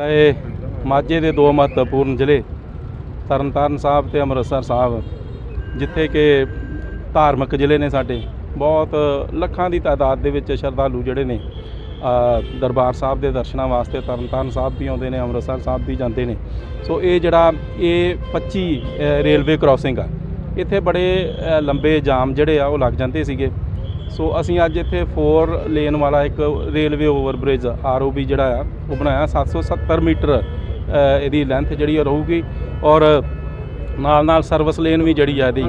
ਇਹ ਮਾਝੇ ਦੇ ਦੋ ਮਹੱਤਵਪੂਰਨ ਜ਼ਿਲ੍ਹੇ, ਤਰਨਤਾਰਨ ਸਾਹਿਬ ਤੇ ਅੰਮ੍ਰਿਤਸਰ ਸਾਹਿਬ, ਜਿੱਥੇ ਕਿ ਧਾਰਮਿਕ ਜ਼ਿਲ੍ਹੇ ਨੇ ਸਾਡੇ। ਬਹੁਤ ਲੱਖਾਂ ਦੀ ਤਾਦਾਦ ਦੇ ਵਿੱਚ ਸ਼ਰਧਾਲੂ ਜਿਹੜੇ ਨੇ ਦਰਬਾਰ ਸਾਹਿਬ ਦੇ ਦਰਸ਼ਨਾਂ ਵਾਸਤੇ ਤਰਨਤਾਰਨ ਸਾਹਿਬ ਵੀ ਆਉਂਦੇ ਨੇ, ਅੰਮ੍ਰਿਤਸਰ ਸਾਹਿਬ ਵੀ ਜਾਂਦੇ ਨੇ। ਸੋ ਇਹ ਜਿਹੜਾ ਇਹ 25 ਰੇਲਵੇ ਕ੍ਰਾਸਿੰਗ ਆ। ਇੱਥੇ ਬੜੇ ਲੰਬੇ ਜਾਮ ਜਿਹੜੇ ਆ ਉਹ ਲੱਗ ਜਾਂਦੇ ਸੀਗੇ। ਸੋ ਅਸੀਂ ਅੱਜ ਇੱਥੇ 4 ਲੇਨ ਵਾਲਾ ਇੱਕ ਰੇਲਵੇ ਓਵਰਬ੍ਰਿਜ ਆਰਓਬੀ ਜਿਹੜਾ ਆ ਉਹ ਬਣਾਇਆ। 770 ਮੀਟਰ ਇਹਦੀ ਲੈਂਥ ਜਿਹੜੀ ਆ ਰਹੂਗੀ ਔਰ ਨਾਲ ਨਾਲ ਸਰਵਿਸ ਲੇਨ ਵੀ ਜਿਹੜੀ ਆ ਇਹਦੀ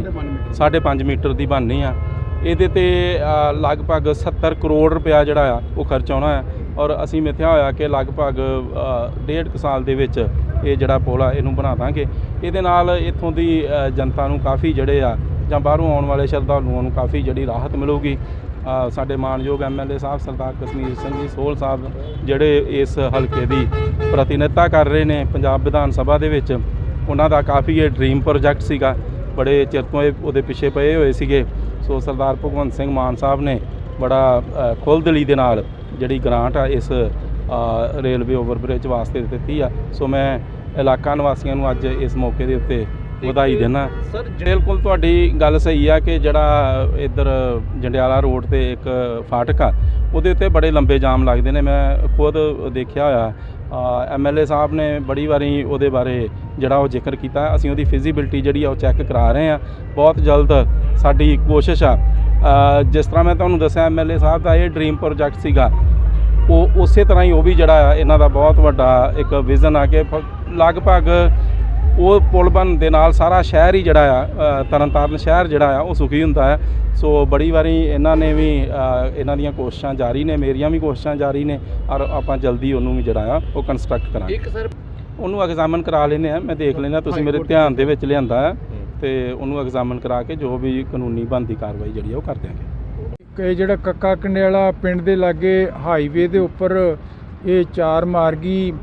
5.5 ਮੀਟਰ ਦੀ ਬਣਨੀ ਆ। ਇਹਦੇ ਤੇ ਲਗਭਗ 70 ਕਰੋੜ ਰੁਪਇਆ ਜਿਹੜਾ ਆ ਉਹ ਖਰਚ ਆਉਣਾ ਆ। ਔਰ ਅਸੀਂ ਮਿਥਿਆ ਹੋਇਆ ਕਿ ਲਗਭਗ ਅ, ਡੇਢ ਕੁ ਸਾਲ ਦੇ ਵਿੱਚ ਇਹ ਜਿਹੜਾ ਪੁਲ ਆ ਇਹਨੂੰ ਬਣਾ ਦਾਂਗੇ। ਇਹਦੇ ਨਾਲ ਇੱਥੋਂ ਦੀ ਜਨਤਾ ਨੂੰ ਕਾਫੀ ਜਿਹੜੇ ਆ ਜਾਂ ਬਾਹਰੋਂ ਆਉਣ ਵਾਲੇ ਸ਼ਰਧਾਲੂਆਂ ਨੂੰ ਕਾਫੀ ਜਿਹੜੀ ਰਾਹਤ ਮਿਲੂਗੀ। ਸਾਡੇ ਮਾਨਯੋਗ ਐਮਐਲਏ ਸਾਹਿਬ ਸਰਦਾਰ ਕਸ਼ਮੀਰ ਸਿੰਘ ਜੀ ਸੋਹਲ ਸਾਹਿਬ ਜਿਹੜੇ ਇਸ ਹਲਕੇ ਦੀ ਪ੍ਰਤੀਨਿਧਤਾ ਕਰ ਰਹੇ ਨੇ ਪੰਜਾਬ ਵਿਧਾਨ ਸਭਾ ਦੇ ਵਿੱਚ ਉਹਨਾਂ ਦਾ ਕਾਫੀ ਇਹ ਡ੍ਰੀਮ ਪ੍ਰੋਜੈਕਟ ਸੀਗਾ। ਬੜੇ ਚਿਰ ਤੋਂ ਇਹ ਉਹਦੇ ਪਿੱਛੇ ਪਏ ਹੋਏ ਸੀਗੇ। ਸੋ ਸਰਦਾਰ ਭਗਵੰਤ ਸਿੰਘ ਮਾਨ ਸਾਹਿਬ ਨੇ ਬੜਾ ਅ, ਖੁੱਲ੍ਹਦਿਲੀ ਦੇ ਨਾਲ ਜਿਹੜੀ ਗ੍ਰਾਂਟ ਆ ਇਸ ਰੇਲਵੇ ਓਵਰਬ੍ਰਿਜ ਵਾਸਤੇ ਦਿੱਤੀ ਆ। ਸੋ ਮੈਂ ਇਲਾਕਾ ਨਿਵਾਸੀਆਂ ਨੂੰ ਅੱਜ ਇਸ ਮੌਕੇ ਦੇ ਉੱਤੇ ਵਧਾਈ ਦੇਣਾ। ਸਰ ਬਿਲਕੁਲ ਤੁਹਾਡੀ ਗੱਲ ਸਹੀ ਆ ਕਿ ਜਿਹੜਾ ਇੱਧਰ ਜੰਡਿਆਲਾ ਰੋਡ ਤੇ ਇੱਕ ਫਾਟਕ ਆ ਉਹਦੇ ਉੱਤੇ ਬੜੇ ਲੰਬੇ ਜਾਮ ਲੱਗਦੇ ਨੇ। ਮੈਂ ਖੁਦ ਦੇਖਿਆ ਹੋਇਆ। ਐਮਐਲਏ ਸਾਹਿਬ ਨੇ ਬੜੀ ਵਾਰੀ ਉਹਦੇ ਬਾਰੇ ਜਿਹੜਾ ਉਹ ਜ਼ਿਕਰ ਕੀਤਾ। ਅਸੀਂ ਉਹਦੀ ਫਿਜ਼ੀਬਿਲਟੀ ਜਿਹੜੀ ਆ ਉਹ ਚੈੱਕ ਕਰਾ ਰਹੇ ਆ। ਬਹੁਤ ਜਲਦ ਸਾਡੀ ਕੋਸ਼ਿਸ਼ ਆ। ਜਿਸ ਤਰ੍ਹਾਂ ਮੈਂ ਤੁਹਾਨੂੰ ਦੱਸਿਆ ਐਮਐਲਏ ਸਾਹਿਬ ਦਾ ਇਹ ਡ੍ਰੀਮ ਪ੍ਰੋਜੈਕਟ ਸੀਗਾ। ਉਹ ਉਸੇ ਤਰ੍ਹਾਂ ਹੀ ਉਹ ਵੀ ਜਿਹੜਾ ਇਹਨਾਂ ਦਾ ਬਹੁਤ ਵੱਡਾ ਇੱਕ ਵਿਜ਼ਨ ਆ ਕਿ ਲਗਭਗ ਉਹ ਪੁਲ ਬਣਨ ਦੇ ਨਾਲ ਸਾਰਾ ਸ਼ਹਿਰ ਹੀ ਜਿਹੜਾ ਆ ਤਰਨਤਾਰਨ ਸ਼ਹਿਰ ਜਿਹੜਾ ਆ ਉਹ ਸੁਖੀ ਹੁੰਦਾ ਹੈ। ਸੋ ਬੜੀ ਵਾਰੀ ਇਹਨਾਂ ਨੇ ਵੀ ਇਹਨਾਂ ਦੀਆਂ ਕੋਸ਼ਿਸ਼ਾਂ ਜਾਰੀ ਨੇ ਮੇਰੀਆਂ ਵੀ ਕੋਸ਼ਿਸ਼ਾਂ ਜਾਰੀ ਨੇ ਔਰ ਆਪਾਂ ਜਲਦੀ ਉਹਨੂੰ ਵੀ ਜਿਹੜਾ ਆ ਉਹ ਕੰਸਟਰਕਟ ਕਰਾਂਗੇ। ਇੱਕ ਸਰ ਉਹਨੂੰ ਐਗਜ਼ਾਮਨ ਕਰਾ ਲੈਨੇ ਆ ਮੈਂ ਦੇਖ ਲੈਣਾ ਤੁਸੀਂ ਮੇਰੇ ਧਿਆਨ ਦੇ ਵਿੱਚ ਲਿਆਂਦਾ ਹੈ ਤੇ ਉਹਨੂੰ ਐਗਜ਼ਾਮਨ ਕਰਾ ਕੇ ਜੋ ਵੀ ਕਾਨੂੰਨੀ ਬਣਦੀ ਕਾਰਵਾਈ ਜਿਹੜੀ ਆ ਉਹ ਕਰ ਦਿਆਂਗੇ। ਕਿ ਜਿਹੜਾ ਕੱਕਾ ਕੰਡਿਆਲਾ ਪਿੰਡ ਦੇ ਲਾਗੇ ਹਾਈਵੇ ਦੇ ਉੱਪਰ ਇਹ ਚਾਰ ਮਾਰਗੀ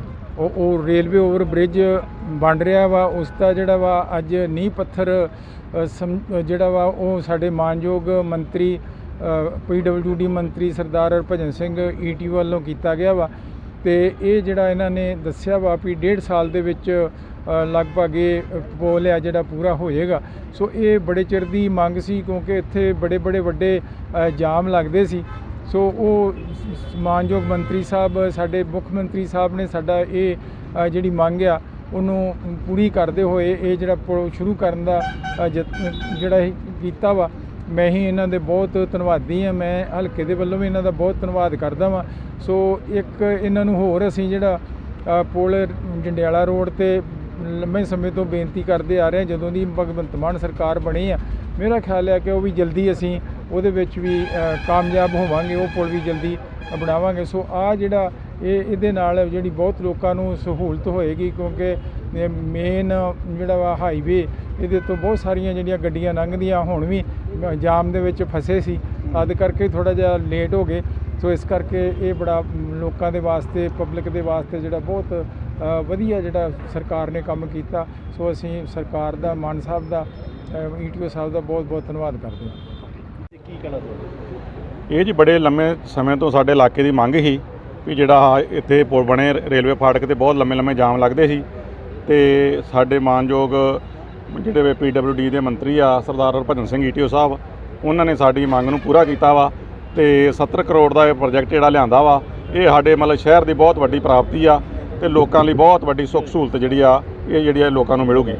ਉਹ ਉਹ ਰੇਲਵੇ ਓਵਰ ਬ੍ਰਿਜ ਬਣ ਰਿਹਾ ਵਾ, ਉਸ ਦਾ ਜਿਹੜਾ ਵਾ ਅੱਜ ਨੀਂਹ ਪੱਥਰ ਸਮ- ਜਿਹੜਾ ਵਾ ਉਹ ਸਾਡੇ ਮਾਨਯੋਗ ਮੰਤਰੀ ਪੀਡਬਲਯੂਡੀ ਮੰਤਰੀ ਸਰਦਾਰ ਹਰਭਜਨ ਸਿੰਘ ਈਟੀ ਵੱਲੋਂ ਕੀਤਾ ਗਿਆ ਵਾ। ਤੇ ਇਹ ਜਿਹੜਾ ਇਹਨਾਂ ਨੇ ਦੱਸਿਆ ਵਾ ਵੀ ਡੇਢ ਸਾਲ ਦੇ ਵਿੱਚ ਲਗਭਗ ਇਹ ਪੋਲ ਆ ਜਿਹੜਾ ਪੂਰਾ ਹੋ ਜਾਏਗਾ ਸੋ ਇਹ ਬੜੇ ਚਿਰ ਦੀ ਮੰਗ ਸੀ ਕਿਉਂਕਿ ਇੱਥੇ ਬੜੇ ਬੜੇ ਵੱਡੇ ਜਾਮ ਲੱਗਦੇ ਸੀ। ਸੋ ਉਹ ਮਾਨਯੋਗ ਮੰਤਰੀ ਸਾਹਿਬ ਸਾਡੇ ਮੁੱਖ ਮੰਤਰੀ ਸਾਹਿਬ ਨੇ ਸਾਡਾ ਇਹ ਜਿਹੜੀ ਮੰਗ ਆ ਉਹਨੂੰ ਪੂਰੀ ਕਰਦੇ ਹੋਏ ਇਹ ਜਿਹੜਾ ਪੁਲ ਸ਼ੁਰੂ ਕਰਨ ਦਾ ਅ, ਜਿਹੜਾ ਕੀਤਾ ਵਾ ਮੈਂ ਹੀ ਇਹਨਾਂ ਦੇ ਬਹੁਤ ਧੰਨਵਾਦੀ ਆ ਮੈਂ ਹਲਕੇ ਦੇ ਵੱਲੋਂ ਵੀ ਇਹਨਾਂ ਦਾ ਬਹੁਤ ਧੰਨਵਾਦ ਕਰਦਾ ਵਾਂ। ਸੋ ਇੱਕ ਇਹਨਾਂ ਨੂੰ ਹੋਰ ਅਸੀਂ ਜਿਹੜਾ ਪੁਲ ਜੰਡਿਆਲਾ ਰੋਡ ਤੇ ਲੰਮੇ ਸਮੇਂ ਤੋਂ ਬੇਨਤੀ ਕਰਦੇ ਆ ਰਹੇ ਹਾਂ ਜਦੋਂ ਦੀ ਭਗਵੰਤ ਮਾਨ ਸਰਕਾਰ ਬਣੀ ਆ ਮੇਰਾ ਖਿਆਲ ਹੈ ਕਿ ਉਹ ਵੀ ਜਲਦੀ ਅਸੀਂ ਉਹਦੇ ਵਿੱਚ ਵੀ ਕਾਮਯਾਬ ਹੋਵਾਂਗੇ, ਉਹ ਪੁਲ ਵੀ ਜਲਦੀ ਬਣਾਵਾਂਗੇ। ਸੋ ਆ ਜਿਹੜਾ ਇਹ, ਇਹਦੇ ਨਾਲ ਜਿਹੜੀ ਬਹੁਤ ਲੋਕਾਂ ਨੂੰ ਸਹੂਲਤ ਹੋਏਗੀ, ਕਿਉਂਕਿ ਮੇਨ ਜਿਹੜਾ ਵਾ ਹਾਈਵੇ ਇਹਦੇ ਤੋਂ ਬਹੁਤ ਸਾਰੀਆਂ ਜਿਹੜੀਆਂ ਗੱਡੀਆਂ ਲੰਘਦੀਆਂ, ਹੁਣ ਵੀ ਜਾਮ ਦੇ ਵਿੱਚ ਫਸੇ ਸੀ। ਤਦ ਕਰਕੇ ਥੋੜਾ ਜਿਹਾ ਲੇਟ ਹੋ ਗਏ। ਸੋ ਇਸ ਕਰਕੇ ਇਹ ਬੜਾ ਲੋਕਾਂ ਦੇ ਵਾਸਤੇ ਪਬਲਿਕ ਦੇ ਵਾਸਤੇ ਜਿਹੜਾ ਬਹੁਤ ਵਧੀਆ ਜਿਹੜਾ ਸਰਕਾਰ ਨੇ ਕੰਮ ਕੀਤਾ। ਸੋ ਅਸੀਂ ਸਰਕਾਰ ਦਾ, ਮਾਨ ਸਾਹਿਬ ਦਾ ਈਟੀਓ ਸਾਹਿਬ ਦਾ ਬਹੁਤ ਬਹੁਤ ਧੰਨਵਾਦ ਕਰਦੇ ਹਾਂ। ਕੀ ਕਹਿਣਾ ਚਾਹੁੰਦੇ ਇਹ ਜੀ ਬੜੇ ਲੰਮੇ ਸਮੇਂ ਤੋਂ ਸਾਡੇ ਇਲਾਕੇ ਦੀ ਮੰਗ ਸੀ ਵੀ ਜਿਹੜਾ ਇੱਥੇ ਪੁਲ ਬਣੇ, ਰੇਲਵੇ ਫਾਟਕ ਤੇ ਬਹੁਤ ਲੰਮੇ ਲੰਮੇ ਜਾਮ ਲੱਗਦੇ ਸੀ ਤੇ ਸਾਡੇ ਮਾਨਯੋਗ ਜਿਹੜੇ ਪੀਡਬਲਯੂਡੀ ਦੇ ਮੰਤਰੀ ਆ, ਸਰਦਾਰ ਹਰਭਜਨ ਸਿੰਘ ਈਟੀਓ ਸਾਹਿਬ, ਉਹਨਾਂ ਨੇ ਸਾਡੀ ਮੰਗ ਨੂੰ ਪੂਰਾ ਕੀਤਾ ਵਾ ਤੇ 70 ਕਰੋੜ ਦਾ ਇਹ ਪ੍ਰੋਜੈਕਟ ਜਿਹੜਾ ਲਿਆਂਦਾ ਵਾ, ਇਹ ਸਾਡੇ ਮਤਲਬ ਸ਼ਹਿਰ ਦੀ ਬਹੁਤ ਵੱਡੀ ਪ੍ਰਾਪਤੀ ਆ ਤੇ ਲੋਕਾਂ ਲਈ ਬਹੁਤ ਵੱਡੀ ਸੁੱਖ ਸਹੂਲਤ ਜਿਹੜੀ ਆ, ਇਹ ਜਿਹੜੀ ਆ ਲੋਕਾਂ ਨੂੰ ਮਿਲੂਗੀ।